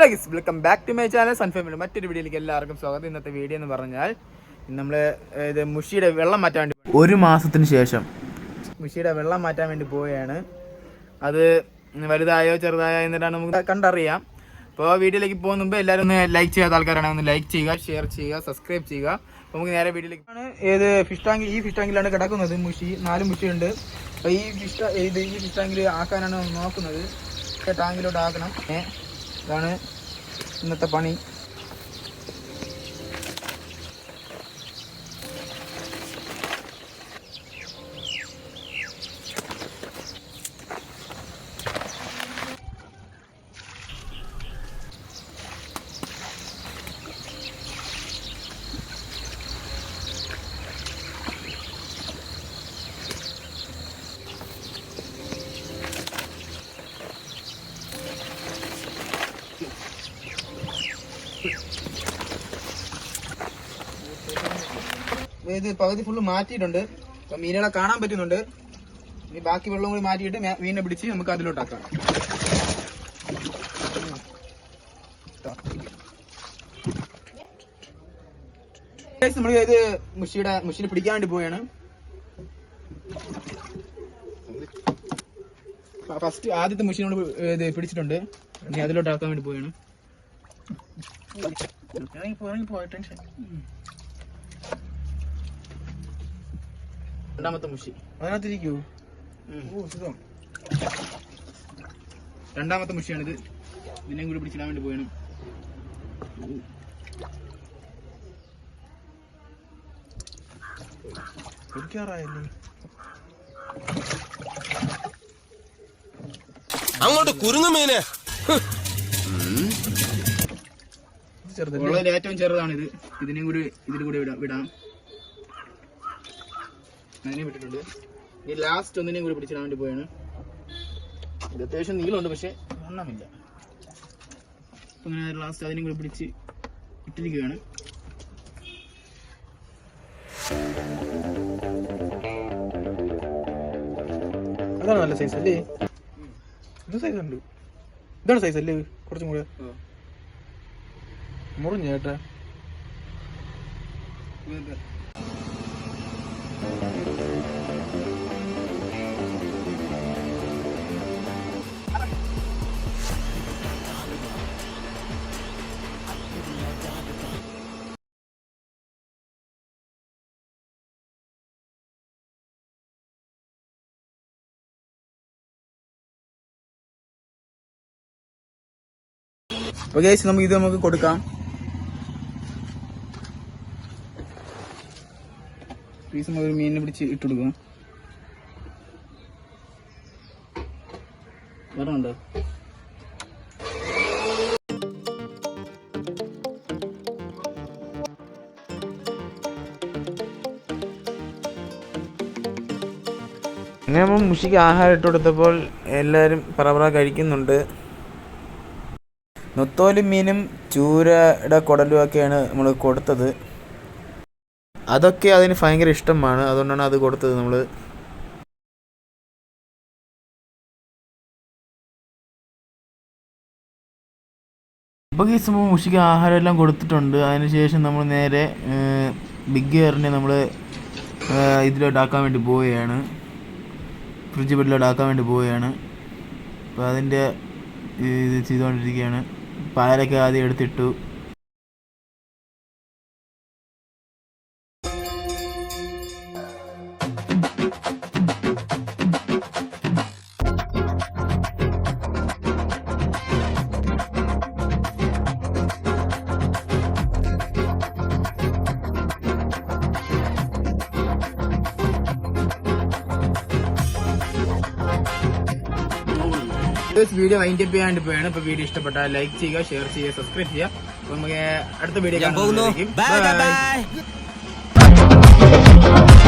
Hello guys welcome back to my channel സൺഫേമിൽ മറ്റൊരു വീഡിയോയിലേക്ക് എല്ലാവർക്കും സ്വാഗതം. ഇന്നത്തെ വീഡിയോ എന്ന് പറഞ്ഞാൽ നമ്മൾ ഇത് മുഷിയുടെ വെള്ളം മാറ്റാൻ വേണ്ടി ഒരു മാസത്തിന് ശേഷം മുഷിയുടെ വെള്ളം മാറ്റാൻ വേണ്ടി പോവുകയാണ്. അത് വലുതായോ ചെറുതായോ എന്നിട്ടാണ് നമുക്ക് കണ്ടറിയാം. അപ്പോൾ വീഡിയോയിലേക്ക് പോകുന്ന മുമ്പ് എല്ലാവരും ഒന്ന് ലൈക്ക് ചെയ്യാത്ത ആൾക്കാരാണെങ്കിൽ ഒന്ന് ലൈക്ക് ചെയ്യുക ഷെയർ ചെയ്യുക സബ്സ്ക്രൈബ് ചെയ്യുക. നമുക്ക് നേരെ വീഡിയോയിലേക്ക് ആണ്. ഏത് ഫിഷ് ടാങ്ക് ഈ ഫിഷ് ടാങ്കിലാണ് കിടക്കുന്നത് മുഷി. നാല് മുഷിയുണ്ട്. അപ്പോൾ ഈ ഫിഷ് ഇത് ഈ ഫിഷ് ടാങ്കിൽ ആക്കാനാണ് നോക്കുന്നത്. ടാങ്കിലോട്ട് ആക്കണം. ഇതാണ് ഇന്നത്തെ പണി. ഇത് പകുതി ഫുള്ള് മാറ്റിയിട്ടുണ്ട്. അപ്പൊ മീനുകളെ കാണാൻ പറ്റുന്നുണ്ട്. ഇനി ബാക്കി വെള്ളം കൂടി മാറ്റിയിട്ട് മീനെ മീനിനെ പിടിച്ച് നമുക്ക് അതിലോട്ടാക്കാം. നമ്മൾ ഇത് മുഷിയുടെ മുഷിനെ പിടിക്കാൻ വേണ്ടി പോവുകയാണ്. ഫസ്റ്റ് ആദ്യത്തെ മുഷിനോട് ഇത് പിടിച്ചിട്ടുണ്ട്. ഇനി അതിലോട്ടാക്കാൻ വേണ്ടി പോവുകയാണ്. ഇറങ്ങി പോയി ടെൻഷൻ രണ്ടാമത്തെ മുഷി. അതിനകത്തിരിക്കൂ. സുഖം. രണ്ടാമത്തെ മുഷിയാണിത്. ഇതിനെയും കൂടി പിടിച്ചിടാൻ വേണ്ടി പോയാണ് അങ്ങോട്ട് കുരുങ്ങു മീനെ. ഏറ്റവും ചെറുതാണിത്. ഇതിനെയും കൂടി ഇതിൽ കൂടി വിടാം വിടാം. അതിനെ വിട്ടിട്ടുണ്ട്. ഈ ലാസ്റ്റ് ഒന്നിനെയും കൂടി പിടിച്ചിടാൻ വേണ്ടി പോയാണ് ഇത് അത്യാവശ്യം നീളമുണ്ട് പക്ഷെ എണ്ണമില്ല അങ്ങനെ ലാസ്റ്റ് അതിനെയും കൂടി പിടിച്ച് ഇട്ടിരിക്കുകയാണ്. അതാണ് നല്ല സൈസ് അല്ലേ? ഇത് സൈസ് ഉണ്ട്. ഇതാണ് സൈസ് അല്ലേ? കുറച്ചും കൂടെ. മുറിഞ്ഞ അപ്പൊ ഗൈസ് നമുക്ക് ഇത് നമുക്ക് കൊടുക്കാം. പീസ് നമ്മൾ ഒരു മീനിനെ പിടിച്ച് ഇട്ട് കൊടുക്കാം. പറഞ്ഞുണ്ടോ അങ്ങനെ നമ്മൾ മുഷിക്ക് ആഹാരം ഇട്ട് കൊടുത്തപ്പോൾ എല്ലാവരും പറ കഴിക്കുന്നുണ്ട്. നൊത്തോലും മീനും ചൂരയുടെ കുടലും ഒക്കെയാണ് നമ്മൾ കൊടുത്തത്. അതൊക്കെ അതിന് ഭയങ്കര ഇഷ്ടമാണ്. അതുകൊണ്ടാണ് അത് കൊടുത്തത് നമ്മൾ ഇപ്പോൾ സംഭവം മുഷിക്ക് ആഹാരം എല്ലാം കൊടുത്തിട്ടുണ്ട് അതിനുശേഷം നമ്മൾ നേരെ ബിഗ് എയറിനെ നമ്മൾ ഇതിലോട്ടാക്കാൻ വേണ്ടി പോവുകയാണ്. ഫ്രിഡ്ജ് ബെഡിലോട്ടാക്കാൻ വേണ്ടി പോവുകയാണ്. അപ്പോൾ അതിന്റെ ഇത് ചെയ്തുകൊണ്ടിരിക്കുകയാണ് പാലൊക്കെ ആദ്യം എടുത്തിട്ടു. വീഡിയോ വൈൻഡ് അപ്പ് ചെയ്യാണ്ട് പോയാണ്. ഇപ്പൊ വീഡിയോ ഇഷ്ടപ്പെട്ടാൽ ലൈക്ക് ചെയ്യുക ഷെയർ ചെയ്യുക സബ്സ്ക്രൈബ് ചെയ്യുക. അപ്പൊ നമുക്ക് അടുത്ത വീഡിയോ കാണുന്നതായിരിക്കും.